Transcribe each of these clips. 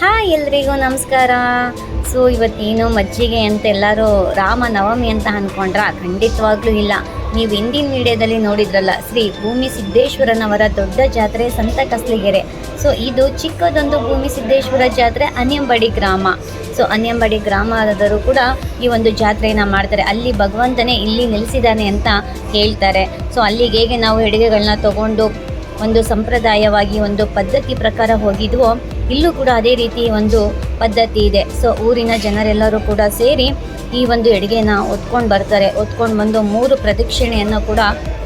Hi ಎಲ್ರಿಗೂ ನಮಸ್ಕಾರ. So ಇವತ್ತೇನು ಮಜ್ಜಿಗೆ ಅಂತ ಎಲ್ಲರೂ ರಾಮ ನವಮಿ ಅಂತ ಅಂದ್ಕೊಂಡ್ರ ಖಂಡಿತವಾಗ್ಲೂ ಇಲ್ಲ. ನೀವು ಹಿಂದಿನ ವಿಡಿಯೋದಲ್ಲಿ ನೋಡಿದ್ರಲ್ಲ, ಶ್ರೀ ಭೂಮಿ ಸಿದ್ದೇಶ್ವರನವರ ದೊಡ್ಡ ಜಾತ್ರೆ ಸಂತ ಕಸ್ಲಿಗೆರೆ ಸೊ, ಇದು ಚಿಕ್ಕದೊಂದು ಭೂಮಿ ಸಿದ್ದೇಶ್ವರ ಜಾತ್ರೆ, ಅನ್ಯಂಬಡಿ ಗ್ರಾಮ. ಸೊ, ಅನ್ಯಂಬಡಿ ಗ್ರಾಮದವರು ಕೂಡ ಈ ಒಂದು ಜಾತ್ರೆಯನ್ನು ಮಾಡ್ತಾರೆ. ಅಲ್ಲಿ ಭಗವಂತನೇ ಇಲ್ಲಿ ನೆಲೆಸಿದ್ದಾನೆ ಅಂತ ಹೇಳ್ತಾರೆ. ಸೊ, ಅಲ್ಲಿಗೆ ಹೇಗೆ ನಾವು ಅಡುಗೆಗಳನ್ನ ತಗೊಂಡು ಒಂದು ಸಂಪ್ರದಾಯವಾಗಿ ಒಂದು ಪದ್ಧತಿ ಪ್ರಕಾರ ಹೋಗಿದ್ವೋ ಇಲ್ಲೂ ಕೂಡ ಅದೇ ರೀತಿ ಒಂದು ಪದ್ಧತಿ ಇದೆ. ಸೊ ಊರಿನ ಜನರೆಲ್ಲರೂ ಕೂಡ ಸೇರಿ ಈ ಒಂದು ಅಡುಗೆನ ಒತ್ಕೊಂಡು ಬರ್ತಾರೆ. ಒತ್ಕೊಂಡು ಬಂದು ಮೂರು ಪ್ರದಕ್ಷಿಣೆಯನ್ನು ಕೂಡ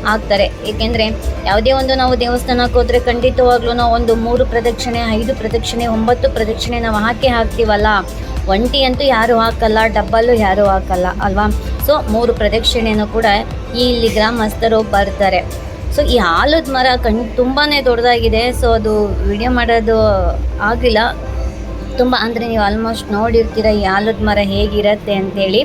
ಹಾಕ್ತಾರೆ. ಏಕೆಂದರೆ ಯಾವುದೇ ಒಂದು ನಾವು ದೇವಸ್ಥಾನಕ್ಕೆ ಹೋದರೆ ಖಂಡಿತವಾಗ್ಲೂ ನಾವು ಒಂದು ಮೂರು ಪ್ರದಕ್ಷಿಣೆ, ಐದು ಪ್ರದಕ್ಷಿಣೆ, ಒಂಬತ್ತು ಪ್ರದಕ್ಷಿಣೆ ನಾವು ಹಾಕಿ ಹಾಕ್ತೀವಲ್ಲ? ಒಂಟಿ ಅಂತೂ ಯಾರು ಹಾಕಲ್ಲ, ಡಬ್ಬಲ್ಲೂ ಯಾರು ಹಾಕಲ್ಲ, ಅಲ್ವಾ? ಸೊ ಮೂರು ಪ್ರದಕ್ಷಿಣೆಯನ್ನು ಕೂಡ ಈ ಇಲ್ಲಿ ಗ್ರಾಮಸ್ಥರು ಬರ್ತಾರೆ. ಸೊ ಈ ಆಲದ ಮರ ಕಣ್ ತುಂಬಾ ದೊಡ್ಡದಾಗಿದೆ. ಸೊ ಅದು ವಿಡಿಯೋ ಮಾಡೋದು ಆಗಿಲ್ಲ. ತುಂಬ ಅಂದರೆ ನೀವು ಆಲ್ಮೋಸ್ಟ್ ನೋಡಿರ್ತೀರ ಈ ಆಲದ ಮರ ಹೇಗಿರುತ್ತೆ ಅಂತೇಳಿ.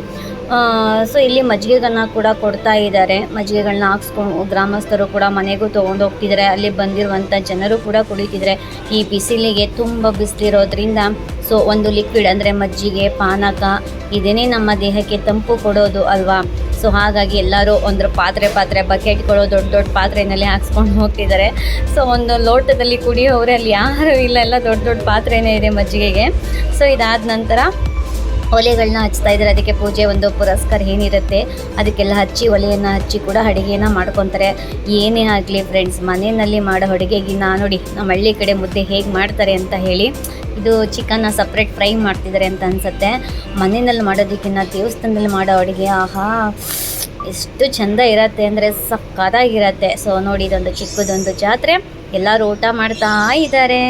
ಸೊ ಇಲ್ಲಿ ಮಜ್ಜಿಗೆಗಳನ್ನ ಕೂಡ ಕೊಡ್ತಾ ಇದ್ದಾರೆ. ಮಜ್ಜಿಗೆಗಳನ್ನ ಹಾಕ್ಸ್ಕೊಂಡು ಗ್ರಾಮಸ್ಥರು ಕೂಡ ಮನೆಗೂ ತೊಗೊಂಡು ಹೋಗ್ತಿದ್ದಾರೆ. ಅಲ್ಲಿ ಬಂದಿರುವಂಥ ಜನರು ಕೂಡ ಕುಡಿತಿದ್ದಾರೆ. ಈ ಬಿಸಿಲಿಗೆ ತುಂಬ ಬಿಸಿಲಿರೋದ್ರಿಂದ ಸೊ ಒಂದು ಲಿಕ್ವಿಡ್ ಅಂದರೆ ಮಜ್ಜಿಗೆ, ಪಾನಕ ಇದೇನೇ ನಮ್ಮ ದೇಹಕ್ಕೆ ತಂಪು ಕೊಡೋದು ಅಲ್ವಾ? ಸೊ ಹಾಗಾಗಿ ಎಲ್ಲರೂ ಒಂದು ಪಾತ್ರೆ ಪಾತ್ರೆ ಬಕೆಟ್ಗಳು ದೊಡ್ಡ ದೊಡ್ಡ ಪಾತ್ರೆನಲ್ಲಿ ಹಾಕ್ಸ್ಕೊಂಡು ಹೋಗ್ತಿದ್ದಾರೆ. ಸೊ ಒಂದು ಲೋಟದಲ್ಲಿ ಕುಡಿಯೋರೆ ಅಲ್ಲಿ ಯಾರು ಇಲ್ಲ, ಎಲ್ಲ ದೊಡ್ಡ ದೊಡ್ಡ ಪಾತ್ರೆನೇ ಇದೆ ಮಜ್ಜಿಗೆಗೆ. ಸೊ ಇದಾದ ನಂತರ ಒಲೆಗಳನ್ನ ಹಚ್ತಾ ಇದ್ದಾರೆ. ಅದಕ್ಕೆ ಪೂಜೆ ಒಂದು ಪುರಸ್ಕಾರ ಏನಿರುತ್ತೆ, ಅದಕ್ಕೆಲ್ಲ ಹಚ್ಚಿ ಒಲೆಯನ್ನು ಹಚ್ಚಿ ಕೂಡ ಅಡುಗೆನ ಮಾಡ್ಕೊತಾರೆ. ಏನೇ ಆಗಲಿ ಫ್ರೆಂಡ್ಸ್ ಮನೆಯಲ್ಲಿ ಮಾಡೋ ಅಡುಗೆಗಿನ್ನ ನೋಡಿ ನಮ್ಮ ಹಳ್ಳಿ ಕಡೆ ಮುದ್ದೆ ಹೇಗೆ ಮಾಡ್ತಾರೆ ಅಂತ ಹೇಳಿ, ಇದು ಚಿಕನ್ನ ಸಪ್ರೇಟ್ ಫ್ರೈ ಮಾಡ್ತಿದ್ದಾರೆ ಅಂತ ಅನಿಸುತ್ತೆ. ಮನೆಯಲ್ಲಿ ಮಾಡೋದಕ್ಕಿಂತ ದೇವಸ್ಥಾನದಲ್ಲಿ ಮಾಡೋ ಅಡುಗೆ, ಆಹಾ, ಎಷ್ಟು ಚೆಂದ ಇರತ್ತೆ ಅಂದರೆ ಸಕ್ಕತ್ತಾಗಿರತ್ತೆ ಸೊ ನೋಡಿ, ಇದೊಂದು ಚಿಕ್ಕದೊಂದು ಜಾತ್ರೆ. ಎಲ್ಲರೂ ಊಟ ಮಾಡ್ತಾ ಇದ್ದಾರೆ.